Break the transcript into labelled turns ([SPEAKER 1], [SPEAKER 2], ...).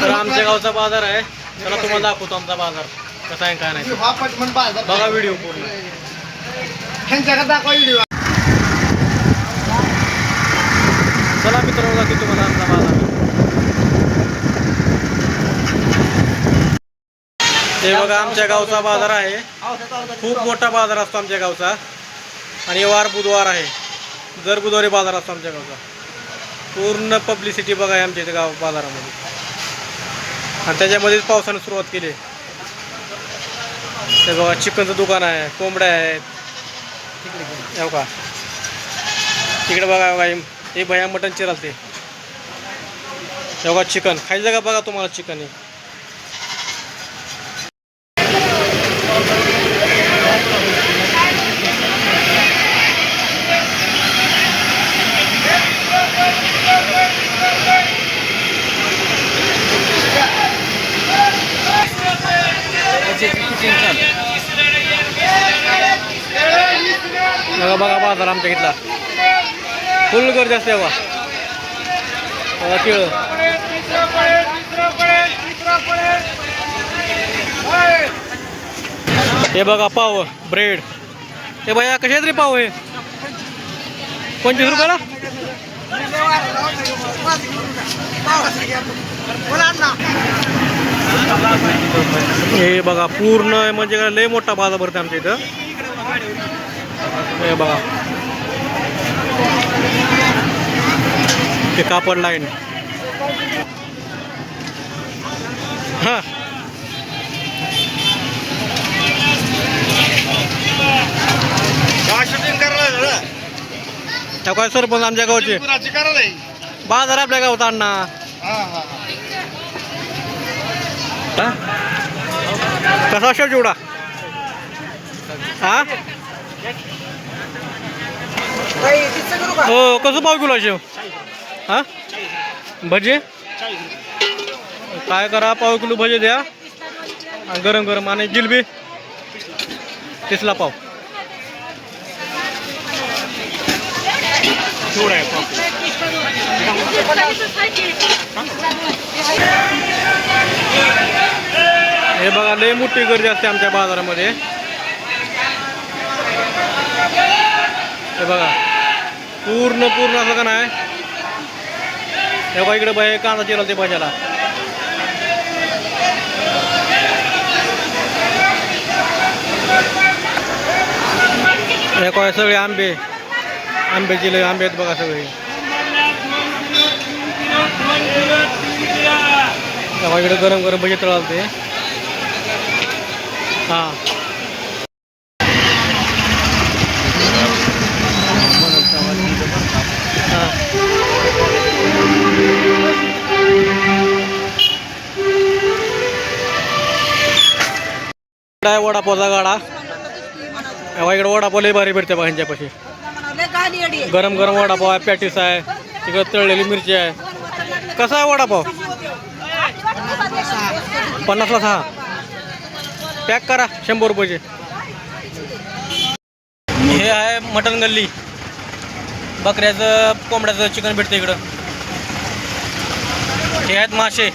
[SPEAKER 1] तर आमच्या गावचा बाजार आहे. चला तुम्हाला दाखवतो आमचा बाजार. कसा आहे काय नाही.
[SPEAKER 2] हा पटमन बाजार
[SPEAKER 1] बघा व्हिडिओ पूर्ण.
[SPEAKER 2] ह्यांच्याकडे दाखवा व्हिडिओ
[SPEAKER 1] चला मित्रांनो दाखवतो तुम्हाला आमचा बाजार. हे बघा आमच्या गावचा बाजार आहे. खूप मोठा बाजार असतो आमच्या गावचा. आणि वार बुधवार आहे. दर बुधवारी बाजार असतो आमच्या गावचा. पूर्ण पब्लिसिटी बघा आमच्या इथे गाव बाजारामध्ये. आणि त्याच्यामध्येच पावसानं सुरुवात केली. ते बघा चिकनचं दुकान आहे कोंबड्या आहेत. हो का? तिकडे बघा बाई हे- भया मटन चिरालते. हे बघा चिकन. खायचं का बघा तुम्हाला चिकन आहे बघा बघा बाजार आमच्या इथला. फुल गर्दी असते बघा. बघा हे बघा पाव ब्रेड हे भैया कशा तरी पाव हे. पंचवीस रुपयाला? हे बघा पूर्ण म्हणजे काय लय मोठा बाजार भरते आमच्या इथं. हे बघा. हे कापड लाईन हा. काय सरपंच आमच्या गावचे? बाजार आपल्या गावात अण्णा हा? कसा शेव चिवडा हा? हो कसं पाव किलो शेव हा? भजे? काय करा पाव किलो भजे द्या. आणि गरम गरम आणि जिलबी. तिसला पाव. चिवडा हे बघा लय मोठी गर्दी असते आमच्या बाजारामध्ये. हे बघा पूर्ण पूर्ण असं का नाही? हे बघा इकडे बाहेर कांदा चिरल ते भाज्याला. हे काय सगळे आंबे? आंब्याचे लय आंबे आहेत बघा सगळे. इकडे गरम गरम भजी तळाल ते हां. हां आहे वडापावचा गाडा. तेव्हा इकडे वडापाव लय भारी भेटते बघा ह्यांच्यापाशी. गरम गरम वडापाव आहे पॅटीस आहे तिकडे तळलेली मिरची आहे. कसा आहे वडापाव? पन्नासला सहा. पॅक करा शंभर रुपयाचे. हे आहे मटन गल्ली. बकऱ्याचं कोंबड्याचं चिकन भेटतं इकडं. हे आहेत मासे.